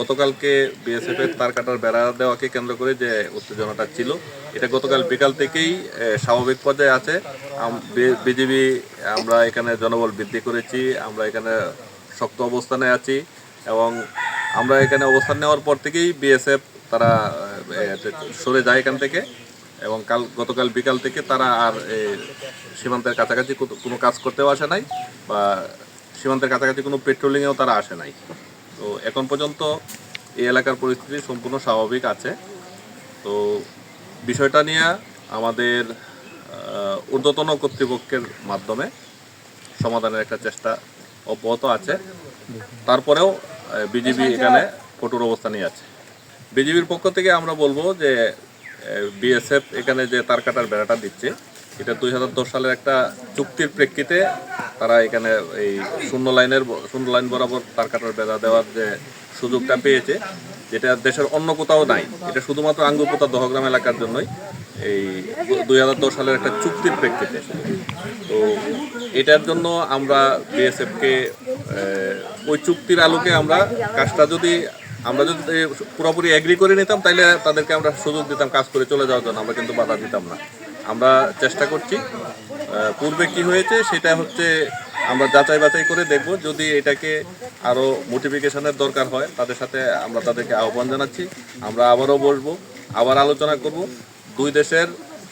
গতকালকে বিএসএফ এর তার কাটার বেড়া দেওয়াকে কেন্দ্র করে যে উত্তেজনাটা ছিল, এটা গতকাল বিকাল থেকেই স্বাভাবিক পর্যায়ে আছে। বিজেপি আমরা এখানে জনবল বৃদ্ধি করেছি, আমরা এখানে শক্ত অবস্থানে আছি এবং আমরা এখানে অবস্থান নেওয়ার পর থেকেই বিএসএফ তারা সরে যায় এখান থেকে এবং কাল, গতকাল বিকাল থেকে তারা আর সীমান্তের কাছাকাছি কোনো কাজ করতেও আসে নাই বা সীমান্তের কাছাকাছি কোনো পেট্রোলিংয়েও তারা আসে নাই। তো এখন পর্যন্ত এই এলাকার পরিস্থিতি সম্পূর্ণ স্বাভাবিক আছে। তো বিষয়টা নিয়ে আমাদের ঊর্ধ্বতন কর্তৃপক্ষের মাধ্যমে সমাধানের একটা চেষ্টা অব্যাহত আছে। তারপরেও বিজেপি এখানে কঠোর অবস্থা নিয়ে আছে। বিজেপির পক্ষ থেকে আমরা বলব যে বিএসএফ এখানে যে তার কাটার বেড়াটা দিচ্ছে এটা দুই হাজার দশ সালের একটা চুক্তির প্রেক্ষিতে তারা এখানে এই শূন্য লাইনের শূন্য লাইন বরাবর তার কাটার বেড়া দেওয়ার যে সুযোগটা পেয়েছে, যেটা দেশের অন্য কোথাও নাই। এটা শুধুমাত্র আঙ্গুরপোতা দহগ্রাম এলাকার জন্যই এই দুই হাজার দশ সালের একটা চুক্তির প্রেক্ষিতে। তো এটার জন্য আমরা বিএসএফকে ওই চুক্তির আলোকে আমরা কাজটা যদি, আমরা যদি পুরোপুরি এগ্রি করে নিতাম তাহলে তাদেরকে আমরা সুযোগ দিতাম কাজ করে চলে যাওয়ার জন্য। আমরা কিন্তু বাধা দিতাম না। আমরা চেষ্টা করছি। পূর্বে কি হয়েছে সেটা হচ্ছে আমরা যাচাই বাছাই করে দেখব। যদি এটাকে আরও মোটিফিকেশনের দরকার হয়, তাদের সাথে আমরা তাদেরকে আহ্বান জানাচ্ছি। আমরা আবারও বসবো আবার আলোচনা করব। দুই দেশের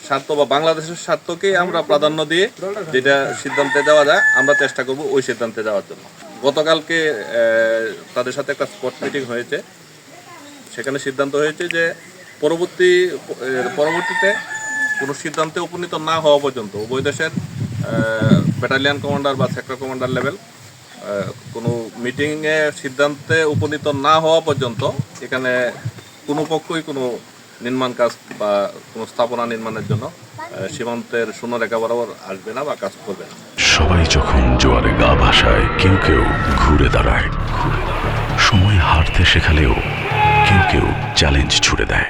স্বার্থ বা বাংলাদেশের স্বার্থকেই আমরা প্রাধান্য দিয়ে যেটা সিদ্ধান্তে যাওয়া যায়, আমরা চেষ্টা করব ওই সিদ্ধান্তে যাওয়ার জন্য। গতকালকে তাদের সাথে একটা স্পট মিটিং হয়েছে। সেখানে সিদ্ধান্ত হয়েছে যে পরবর্তী পরবর্তীতে কোনো সিদ্ধান্তে উপনীত না হওয়া পর্যন্ত উভয় দেশের ব্যাটালিয়ান কমান্ডার বা সেক্টর কমান্ডার লেভেল কোনো মিটিংয়ে সিদ্ধান্তে উপনীত না হওয়া পর্যন্ত এখানে কোনো পক্ষই কোনো নির্মাণ কাজ বা কোনো স্থাপনা নির্মাণের জন্য সীমান্তের শূন্যরেখা বরাবর আসবে না বা কাজ করবে না। সবাই যখন জোয়ারে গা ভাসায়, কেউ কেউ ঘুরে দাঁড়ায়। সময় হারতে শেখালেও কেউ কেউ চ্যালেঞ্জ ছুড়ে দেয়।